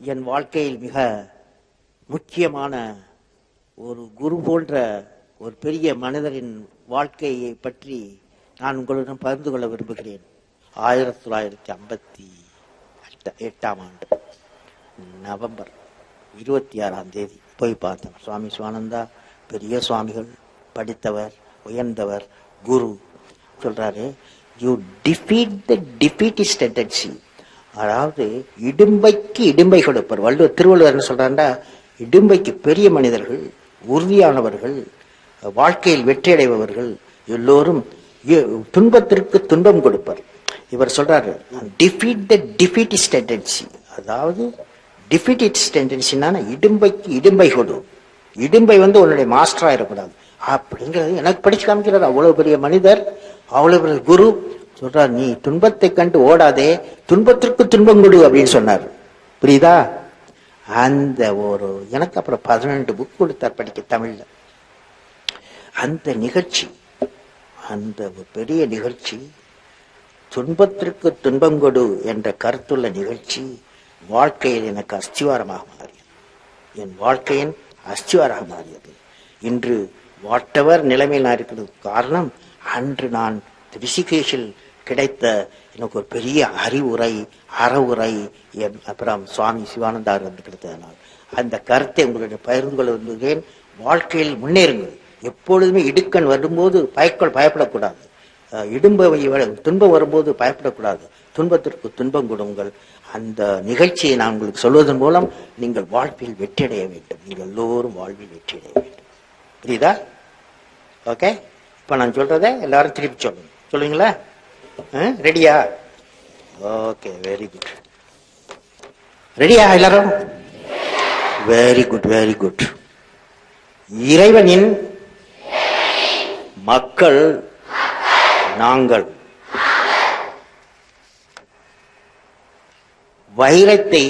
என் வாழ்க்கையில் மிக முக்கியமான ஒரு குரு போன்ற ஒரு பெரிய மனிதரின் வாழ்க்கையை பற்றி நான் உங்களுடன் பகிர்ந்து கொள்ள விரும்புகிறேன். ஆயிரத்தி தொள்ளாயிரத்தி ஐம்பத்தி எட்டாம் ஆண்டு நவம்பர் இருபத்தி ஆறாம் தேதி போய் பார்த்தேன். சுவாமி சிவானந்தா பெரிய சுவாமிகள் படித்தவர் உயர்ந்தவர் குரு சொல்றாரு you defeat the defeatist tendency அதாவது இடும்பைக்கு இடும்பை கொடுப்பர். வள்ளுவர் திருவள்ளுவர் என்ன சொல்றாண்டா இடும்பைக்கு பெரிய மனிதர்கள் உறுதியானவர்கள் வாழ்க்கையில் வெற்றியடைபவர்கள் எல்லோரும் துன்பத்திற்கு துன்பம் கொடுப்பர். இவர் சொல்றாரு டிஃபீட் த டிஃபீட்டிஸ் டெண்டன்சி அதாவது டிஃபிட்டிஸ் டெண்டன்சினா இடும்பைக்கு இடும்பை கொடு. இடும்பை வந்து உன்னுடைய மாஸ்டராக இருக்கக்கூடாது. அப்படிங்கிறது எனக்கு படிச்சு காமிக்கிறார். அவ்வளவு பெரிய மனிதர் அவ்வளவு பெரிய குரு சொல்றார் நீ துன்பத்தை கண்டு ஓடாதே துன்பத்திற்கு துன்பம் கொடு அப்படின்னு சொன்னார். புரியுதா? அந்த ஒரு எனக்கு அப்புறம் பதினெண்டு புக் கொடுத்தார் படிக்க தமிழ்ல. அந்த நிகழ்ச்சி அந்த ஒரு பெரிய நிகழ்ச்சி துன்பத்திற்கு துன்பம் கொடு என்ற கருத்துள்ள நிகழ்ச்சி வாழ்க்கையில் எனக்கு அஸ்திவாரமாக மாறியது. என் வாழ்க்கையின் அஸ்திவாரமாக மாறியது. இன்று வாட்டவர் நிலைமையில் நான் இருக்கிறது காரணம் அன்று நான் ரிஷிகேஷில் கிடைத்த எனக்கு ஒரு பெரிய அறிவுரை அறவுரை என் அப்புறம் சுவாமி சிவானந்தார் வந்து கிடைத்ததனால். அந்த கருத்தை உங்களுடைய பகிர்ந்து கொள்ள விரும்புகிறேன். வாழ்க்கையில் முன்னேறுங்கள். எப்பொழுதுமே இடுக்கண் வரும்போது பயக்கொள் பயப்படக்கூடாது. அஹ் துன்பம் வரும்போது பயப்படக்கூடாது. துன்பத்திற்கு துன்பம் கொடுங்கள். அந்த நிகழ்ச்சியை நான் உங்களுக்கு சொல்வதன் மூலம் நீங்கள் வாழ்வில் வெற்றியடைய வேண்டும். நீங்கள் எல்லோரும் வாழ்வில் வெற்றியடைய வேண்டும். புரியுதா? ஓகே இப்போ நான் சொல்றதை எல்லாரும் திருப்பி சொல்லுங்க. சொல்லுவீங்களா ரெடியா? ஓகே வெரி குட் ரெடியா எல்லாரும்? வெரி குட் வெரி குட் இறைவனின் மக்கள் நாங்கள். வைரத்தை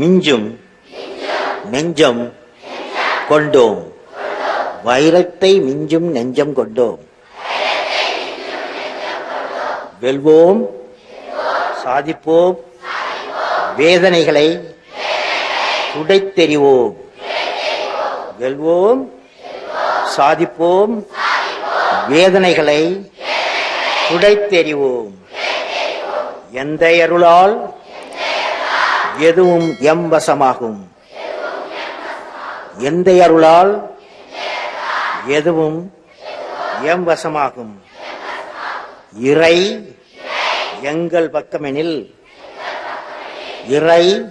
மிஞ்சும் நெஞ்சம் கொண்டோம். வைரத்தை மிஞ்சும் நெஞ்சம் கொண்டோம். வெல்வோம் சாதிப்போம் வேதனைகளை துடைத்தெறிவோம். வெல்வோம் சாதிப்போம் வேதனைகளை துடைத்தெறிவோம். எந்த அருளால் எதுவும் எம் வசமாகும் எந்த அருளால் எதுவும் எம் வசமாகும் இறை எங்கள் பக்கமெனில். இறை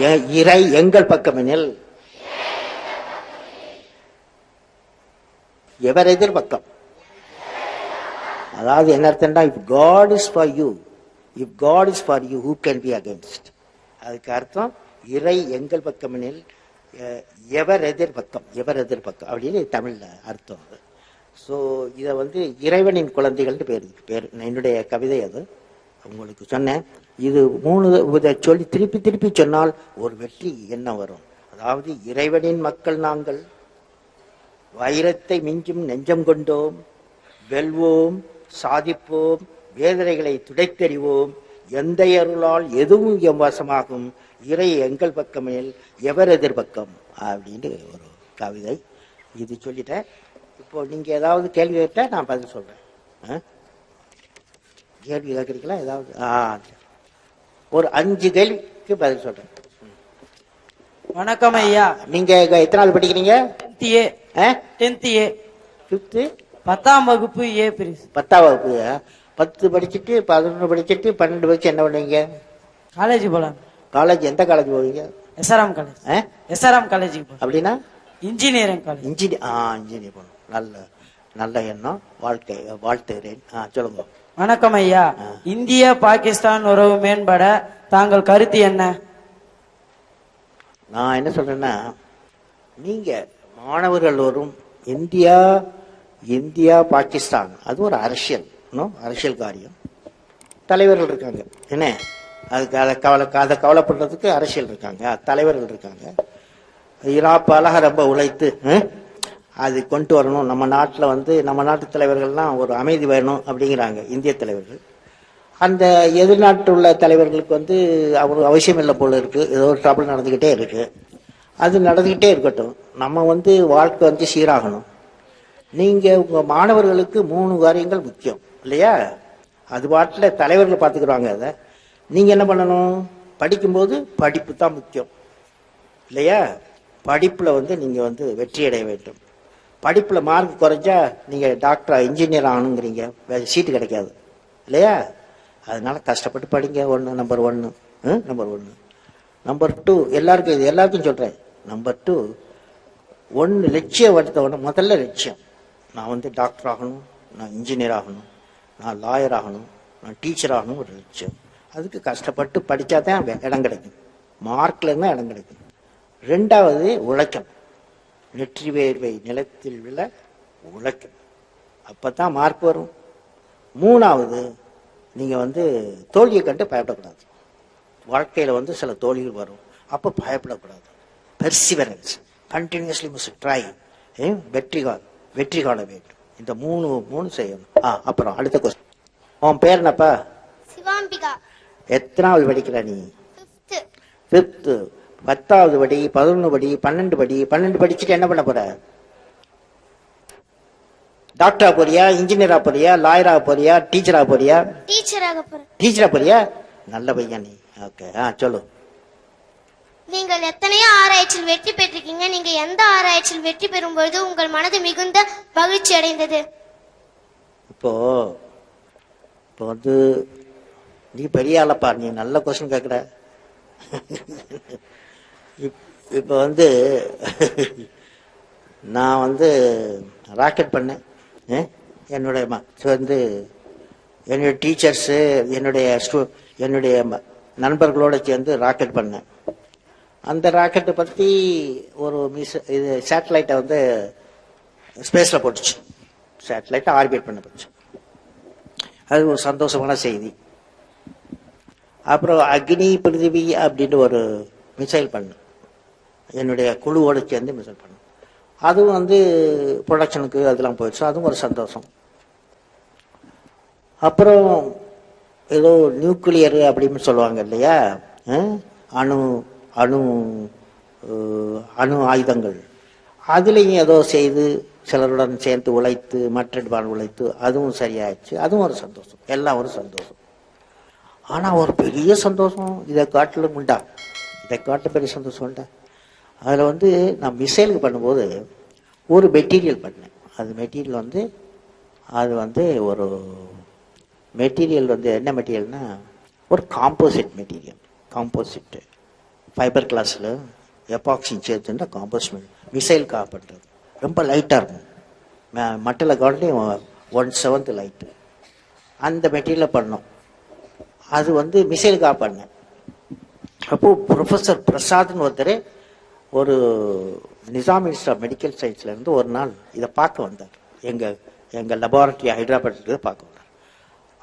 எ- இறை எங்கள் பக்கமெனில். எவர் பக்கம்? அதாவது என்ன அர்த்தம்னா if God is for you if God is for you who can be against அதுக்கு அர்த்தம் இறை எங்கள் பக்கமெனில் எவர் எதிர் பக்கம் எவர் பக்கம் அப்படின்னு தமிழ்ல அர்த்தம் அது. ஸோ இதை வந்து இறைவனின் குழந்தைகள்னு பேர் பேர் என்னுடைய கவிதை அது. உங்களுக்கு சொன்னேன். இது மூணு இதை சொல்லி திருப்பி திருப்பி சொன்னால் ஒரு வெற்றி என்ன வரும்? அதாவது இறைவனின் மக்கள் நாங்கள் வைரத்தை மிஞ்சும் நெஞ்சம் கொண்டோம் வெல்வோம் சாதிப்போம் வேதனைகளை துடைத்தெறிவோம் எந்த அருளால் எதுவும் எம்வாசமாகும் இறை எங்கள் பக்கமேல் எவர் எதிர்பக்கம் அப்படின்னு ஒரு கவிதை இது சொல்லிட்டேன். இப்போ நீங்க ஏதாவது கேள்வி கேட்டா நான் பதில் சொல்றேன். ஆ? கேள்வி கேட்குறீங்களா ஏதாவது? ஆ ஒரு அஞ்சு கேள்விக்கு பதில் சொல்றேன். வணக்கம் ஐயா. நீங்க இங்க எத்தனை நாள் படிக்கிறீங்க? Tenth A. Tenth A. Fifth? பத்தாம் வகுப்பு ஏ பிரிஸ் பத்தாம் வகுப்பு பத்து படிச்சுட்டு பதினொன்று படிச்சுட்டு பன்னெண்டு படிச்சு என்ன பண்ணுவீங்க? காலேஜ் போலாம் காலேஜ் எந்த காலேஜ் போவீங்க? SRM college? எஸ்ஆர்எம் காலேஜுக்கு அப்படின்னா? Engineering college. இன்ஜினியர் ஆ இன்ஜினியர் பண்ணணும் நல்ல நல்ல எண்ணம். வாழ்க்கை வாழ்த்துகிறேன் சொல்லுங்க. வணக்கம் ஐயா. இந்திய பாகிஸ்தான் உறவு மேம்பட தாங்கள் கருத்து என்ன? நான் என்ன சொல்றேன்னா நீங்க மாணவர்கள் வரும் இந்தியா இந்தியா பாகிஸ்தான். அது ஒரு அரசியல் அரசியல் காரியம். தலைவர்கள் இருக்காங்க. என்ன? அதுக்கு அதை கவலை அதை கவலைப்படுறதுக்கு அரசியல் இருக்காங்க தலைவர்கள் இருக்காங்க. இராப்பாலாக ரொம்ப உழைத்து ஹம், அது கொண்டு வரணும். நம்ம நாட்டில் வந்து நம்ம நாட்டு தலைவர்கள்லாம் ஒரு அமைதி வேணும் அப்படிங்கிறாங்க இந்திய தலைவர்கள். அந்த எதிர்நாட்டுள்ள தலைவர்களுக்கு வந்து அவர் அவசியம் இல்லை போல இருக்கு. ஏதோ ஒரு ட்ரபிள் நடந்துக்கிட்டே இருக்கு. அது நடந்துக்கிட்டே இருக்கட்டும். நம்ம வந்து வாழ்க்கை வந்து சீராகணும். நீங்க உங்க மாணவர்களுக்கு மூணு காரியங்கள் முக்கியம் இல்லையா? அது பாட்டில் தலைவர்கள் பார்த்துக்குறாங்க அதை. நீங்க என்ன பண்ணணும்? படிக்கும்போது படிப்பு தான் முக்கியம் இல்லையா? படிப்புல வந்து நீங்க வந்து வெற்றி அடைய வேண்டும். படிப்பில் மார்க் குறைஞ்சா நீங்கள் டாக்டரா இன்ஜினியர் ஆகணுங்கிறீங்க. வேறு சீட்டு கிடைக்காது. இல்லையா? அதனால கஷ்டப்பட்டு படிங்க. ஒன்று நம்பர் ஒன்று நம்பர் ஒன்று நம்பர் டூ எல்லாருக்கும் இது எல்லாருக்கும் சொல்கிறேன் நம்பர் டூ ஒன்று லட்சியம் எடுத்த உடனே முதல்ல லட்சியம். நான் வந்து டாக்டர் ஆகணும் நான் இன்ஜினியர் ஆகணும் நான் லாயர் ஆகணும் நான் டீச்சர் ஆகணும் ஒரு லட்சியம். அதுக்கு கஷ்டப்பட்டு படித்தா தான் இடம் கிடைக்கும். மார்க்ல இருந்தால் இடம் கிடைக்கும். ரெண்டாவது உழைக்கணும். நெற்றி வேர்வை நிலத்தில் விழ உழைக்கணும் அப்போ தான் மார்க் வரும். மூணாவது நீங்கள் வந்து தோல்வியை கண்டு பயப்படக்கூடாது. வாழ்க்கையில் வந்து சில தோல்விகள் வரும். அப்போ பயப்படக்கூடாது. பெர்சிவரன்ஸ் கண்டினியூஸ்லி மிஸ் ட்ரை வெற்றி கால் வெற்றி காண வேண்டும். இந்த மூணு மூணு செய்யணும். ஆ அப்புறம் அடுத்த கொஸ்டின் உன் பேர் என்னப்பா? சிவாம்பிகா. எத்தனாவது படிக்கிற நீ? ஃபிஃப்த்து பத்தாவது படி பதினொன்று படி பன்னெண்டு படி பன்னெண்டு படிச்சுட்டு என்ன பண்ண போற? டாக்டரா போறியா இன்ஜினியரா போறியா லாயரா போறியா டீச்சரா போறியா? டீச்சரா போறியா? நல்ல பையன் நீ. ஓகே ஆ சொல்லு. நீங்கள் எத்தனையோ ஆராய்ச்சியில் வெற்றி பெற்றிருக்கீங்க. நீங்க எந்த ஆராய்ச்சியில் வெற்றி பெறும்பொழுது உங்கள் மனது மிகுந்த மகிழ்ச்சி அடைந்தது? இப்போ இப்போ வந்து நீ பெரிய ஆளப்பா. நீ நல்ல கொஸ்டின் கேட்குற. இப்போ வந்து நான் வந்து ராக்கெட் பண்ணேன். என்னுடைய ம- வந்து என்னுடைய டீச்சர்ஸு என்னுடைய ஸ்டூ என்னுடைய ம- நண்பர்களோட சேர்ந்து ராக்கெட் பண்ணேன். அந்த ராக்கெட்டை பற்றி ஒரு மிஸ் இது சேட்டலைட்டை வந்து ஸ்பேஸில் போட்டுச்சு. சேட்டலைட்டை ஆர்பிட் பண்ண போச்சு. அது ஒரு சந்தோஷமான செய்தி. அப்புறம் அக்னி பிருதிவி அப்படின்னு ஒரு மிசைல் பண்ணேன். என்னுடைய குழுவோடு சேர்ந்து மிசைல் பண்ணேன் அதுவும் வந்து ப்ரொடக்ஷனுக்கு அதெல்லாம் போயிடுச்சு. அதுவும் ஒரு சந்தோஷம். அப்புறம் ஏதோ நியூக்ளியர் அப்படின்னு சொல்லுவாங்க இல்லையா? அணு அணு அணு ஆயுதங்கள். அதுலேயும் ஏதோ செய்து சிலருடன் சேர்ந்து உழைத்து மற்றபால் உழைத்து அதுவும் சரியாயிடுச்சு. அதுவும் ஒரு சந்தோஷம். எல்லாம் ஒரு சந்தோஷம். ஆனால் ஒரு பெரிய சந்தோஷம். இதை காட்டிலும் உண்டா? இதை காட்ட பெரிய சந்தோஷம் உண்டா? அதில் வந்து நான் மிசைலுக்கு பண்ணும்போது ஒரு மெட்டீரியல் பண்ணேன். அது மெட்டீரியல் வந்து அது வந்து ஒரு மெட்டீரியல் வந்து என்ன மெட்டீரியல்னா ஒரு காம்போசிட் மெட்டீரியல் காம்போசிட்டு ஃபைபர் கிளாஸில் எப்பாக்சின் சேர்த்துன்னா காம்போசிட் மிசைலுக்காக பண்ணுறது ரொம்ப லைட்டாக இருக்கும். ம- மட்டில் காட்டிலையும் ஒன் செவன்த் லைட்டு அந்த மெட்டீரியலை பண்ணோம். அது வந்து மிசைலுக்காக பண்ணேன். அப்போது ப்ரொஃபஸர் பிரசாத்னு ஒருத்தர் ஒரு நிசாம் இன்ஸ்டா மெடிக்கல் சயின்ஸ்ல இருந்து ஒரு நாள் இதை பார்க்க வந்தார். எங்க எங்க லெபார்டரி ஹைதராபாத்ல பார்க்க வந்தார்.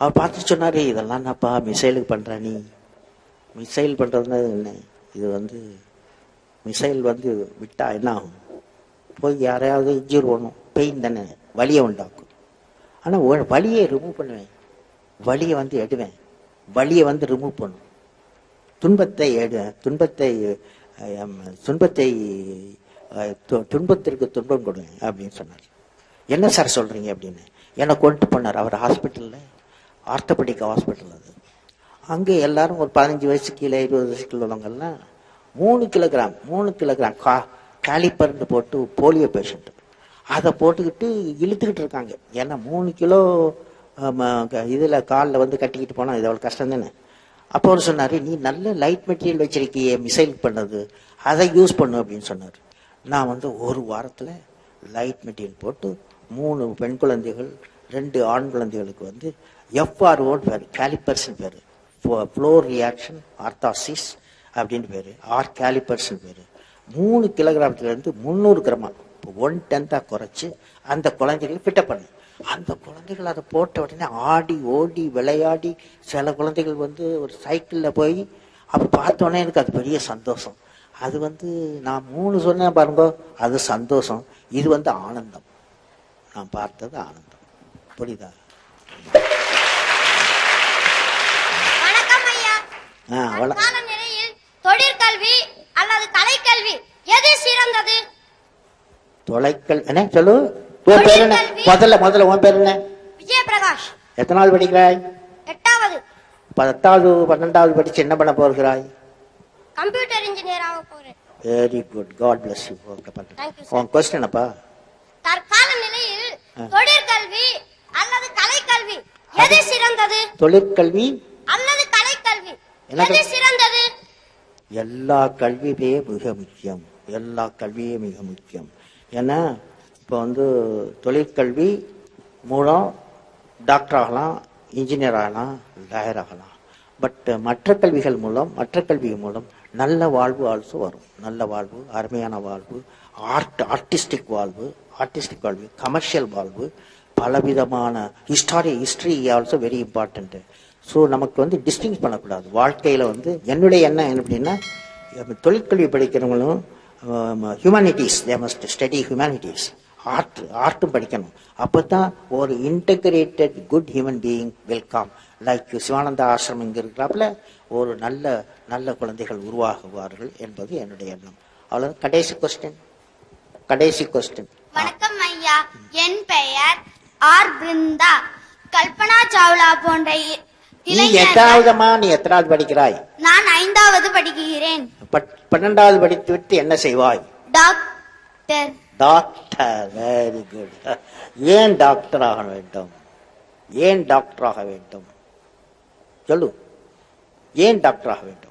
அவர் பார்த்து சொன்னார் இதெல்லாம் என்னப்பா மிசைலுக்கு பண்ற நீ? மிசைல் பண்ணுறதுனா என்ன? இது வந்து மிசைல் வந்து விட்டா என்ன ஆகும்? போய் யாரையாவது இன்ஜூர் பண்ணும் பெயின் தானே. வலியை உண்டாக்கும். ஆனால் வலியை ரிமூவ் பண்ணுவேன். வலியை வந்து எடுவேன். வலியை வந்து ரிமூவ் பண்ணும். துன்பத்தை எடு துன்பத்தை துன்பத்தை து- துன்பத்திற்கு துன்பம் கொடுங்க அப்படின்னு சொன்னார். என்ன சார் சொல்கிறீங்க அப்படின்னு? என்னை கொண்டு போனார் அவர் ஹாஸ்பிட்டலில் ஆர்த்தோபெடிக் ஹாஸ்பிட்டல் அது. அங்கே எல்லாரும் ஒரு பதினஞ்சு வயசு கீழே இருபது வயசு கீழே உள்ளவங்கெல்லாம் மூணு கிலோகிராம் மூணு கிலோகிராம் கா காலிப்பர்னு போட்டு போலியோ பேஷண்ட்டு அதை போட்டுக்கிட்டு இழுத்துக்கிட்டு இருக்காங்க. ஏன்னா மூணு கிலோ இதில் க- காலில் வந்து கட்டிக்கிட்டு போனால் இது அவ்வளோ கஷ்டம் தானே அப்போ அவர் நீ நல்ல லைட் மெட்டீரியல் வச்சிருக்கிய மிசைல் பண்ணது அதை யூஸ் பண்ணு அப்படின்னு சொன்னார். நான் வந்து ஒரு வாரத்தில் லைட் மெட்டீரியல் போட்டு மூணு பெண் குழந்தைகள் ரெண்டு ஆண் குழந்தைகளுக்கு வந்து எஃப்ஆர்ஓன்னு பேர் கேலிப்பர்ஸ்னு பேர் ஃப்ளோர் ரியாக்ஷன் ஆர்த்தாசிஸ் அப்படின்னு பேர் ஆர் கேலிப்பர்ஸ்னு பேர். மூணு கிலோகிராமத்துலேருந்து முந்நூறு கிராமா ஒன் டென்த்தாக குறைச்சி அந்த குழந்தைகளை ஃபிட்டப் பண்ணேன் அந்த குழந்தைகள் அதை போட்ட உடனே ஆடி ஓடி விளையாடி சில குழந்தைகள் வந்து ஒரு சைக்கிள்ல போய் அப்ப பார்த்த உடனே எனக்கு அது பெரிய சந்தோஷம். அது வந்து நான் மூணு சொன்னேன் பாருங்க அது சந்தோஷம். இது வந்து ஆனந்தம். நான் பார்த்தது ஆனந்தம். புரியுதா? தொழிற்கல்வி அல்லது கலைக்கல்வி எது சிறந்தது? தொலைக்கல் என்ன சொல்லு? உன் பேர் என்ன. முதல்ல முதல்ல உன் பேர் என்ன? விஜயபிரகாஷ். எத்தனாவது படிக்கிறாய்? எட்டாவது. பத்தாவது பன்னெண்டாவது படிச்சு என்ன பண்ண போகிறாய்? கம்ப்யூட்டர் இன்ஜினியர் ஆக போறேன். Very good God bless you. உன் கொஸ்டின் அப்பா தற்கால நிலையில் தொழிற்கல்வி அல்லது கலைக்கல்வி எது சிறந்தது? தொழிற்கல்வி அல்லது கலைக்கல்வி எது சிறந்தது? எல்லா கல்வியுமே மிக முக்கியம். எல்லா கல்வியும் மிக முக்கியம். ஏன்னா இப்போ வந்து தொழிற்கல்வி மூலம் டாக்டர் ஆகலாம் இன்ஜினியர் ஆகலாம் லாயர் ஆகலாம். பட் மற்ற கல்விகள் மூலம் மற்ற கல்வி மூலம் நல்ல வாழ்வு ஆல்சோ வரும். நல்ல வாழ்வு அருமையான வாழ்வு ஆர்ட் ஆர்டிஸ்டிக் வாழ்வு ஆர்டிஸ்டிக் வாழ்வு கமர்ஷியல் வாழ்வு பலவிதமான history history also very important so நமக்கு வந்து டிஸ்டிங் பண்ணக்கூடாது. வாழ்க்கையில் வந்து என்னுடைய என்ன அப்படின்னா தொழிற்கல்வி படிக்கிறவங்களும் humanities they must study humanities art ஆர்ட்டும் படிக்கணும். அப்போ தான் ஒரு integrated good human being welcome like Sivananda ஆசிரமம் இங்கே இருக்கிறாப்புல ஒரு நல்ல நல்ல குழந்தைகள் உருவாகுவார்கள் என்பது என்னுடைய எண்ணம். அவ்வளோ கடைசி கொஸ்டின் கடைசி கொஸ்டின் வணக்கம் ஐயா. என் பெயர் ஆர் பிருந்தா. கல்பனா சாவ்லா போன்ற நீ எட்டாவதமா? நீ எத்தனாவது படிக்கிறாய்? நான் ஐந்தாவது படிக்கிறேன். பட்- பன்னெண்டாவது படித்து விட்டு என்ன செய்வாய்? டாக்டர். டாக்டர் வெரி குட் ஏன் டாக்டர் ஆக வேண்டும்? ஏன் டாக்டர் ஆக வேண்டும்? சொல்லு. ஏன் டாக்டர் ஆக வேண்டும்?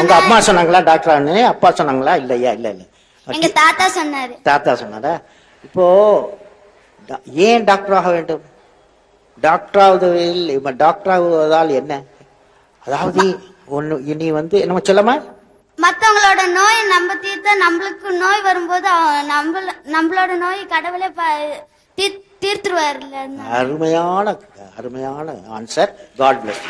உங்க அம்மா சொன்னாங்களா டாக்டர் ஆனே அப்பா சொன்னாங்களா? இல்லையா? இல்ல இல்ல. எங்க தாத்தா சொன்னாரு. தாத்தா சொன்னாரா? இப்போ ஏன் டாக்டர் ஆக வேண்டும்? டாக்டர் ஆகுவதில் இப்ப டாக்டர் ஆகுவதால் என்ன? அதாவது ஒண்ணு இனி வந்து நம்ம சொல்லமா? மத்தவங்களோட நோயை நம்ம தீர்த்தா நம்மளுக்கு நோய் வரும்போது நம்மள நம்மளோட நோய் கடவுளே ப- தீர்- தீர்த்துருவாருல்ல அருமையான அருமையான ஆன்சர் காட் பிளஸ்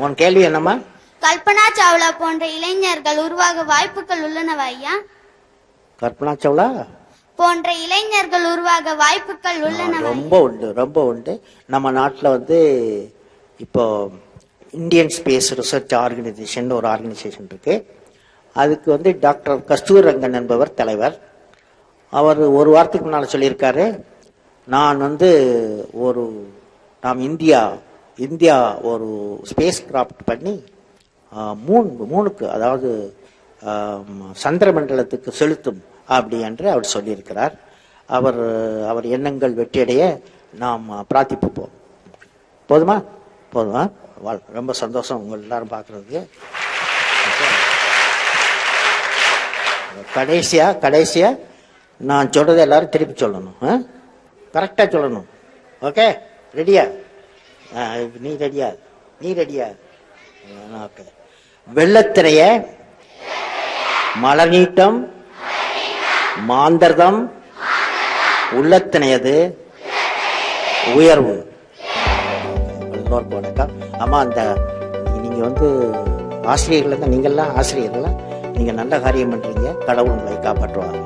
உன் கேள்வி என்னம்மா? கல்பனா சாவ்லா போன்ற இளைஞர்கள் உருவாக வாய்ப்புகள் உள்ளனவா ஐயா? கற்பனா சவுலா? போன்ற இளைஞர்கள் உருவாக வாய்ப்புகள் உள்ளனவா ரொம்ப உண்டு ரொம்ப உண்டு. நம்ம நாட்டில் வந்து இப்போ இந்தியன் ஸ்பேஸ் ரிசர்ச் ஆர்கனைசேஷன் ஒரு ஆர்கனைசேஷன் இருக்கு. அதுக்கு வந்து டாக்டர் கஸ்தூர் ரங்கன் என்பவர் தலைவர். அவர் ஒரு வாரத்துக்கு முன்னால் சொல்லியிருக்காரு நான் வந்து ஒரு நாம் இந்தியா இந்தியா ஒரு ஸ்பேஸ் கிராஃப்ட் பண்ணி மூணு மூணுக்கு அதாவது சந்திரமண்டலத்துக்கு செலுத்தும் அப்படி என்று அவர் சொல்லியிருக்கிறார். அவர் அவர் எண்ணங்கள் வெற்றியடைய நாம் பிரார்த்திப்போம். போதுமா? போதுமா? வாழ் ரொம்ப சந்தோஷம் உங்கள் எல்லாரும் பார்க்கறதுக்கு கடைசியா கடைசியா நான் சொல்றதை எல்லாரும் திருப்பி சொல்லணும் கரெக்டா சொல்லணும். ஓகே ரெடியா நீ ரெடியா நீ ரெடியா ஓகே வெள்ளத்திரைய மலநீட்டம் மாந்தர்தம் உள்ளத்தினையது உயர்வு. எல்லோருக்கும் வணக்கம் அம்மா அந்த நீங்கள் வந்து ஆசிரியர்கள் தான் நீங்கள்லாம் ஆசிரியர்களாக நீங்கள் நல்ல காரியம் பண்ணுறீங்க கடவுள் உங்களை காப்பாற்றுவாங்க.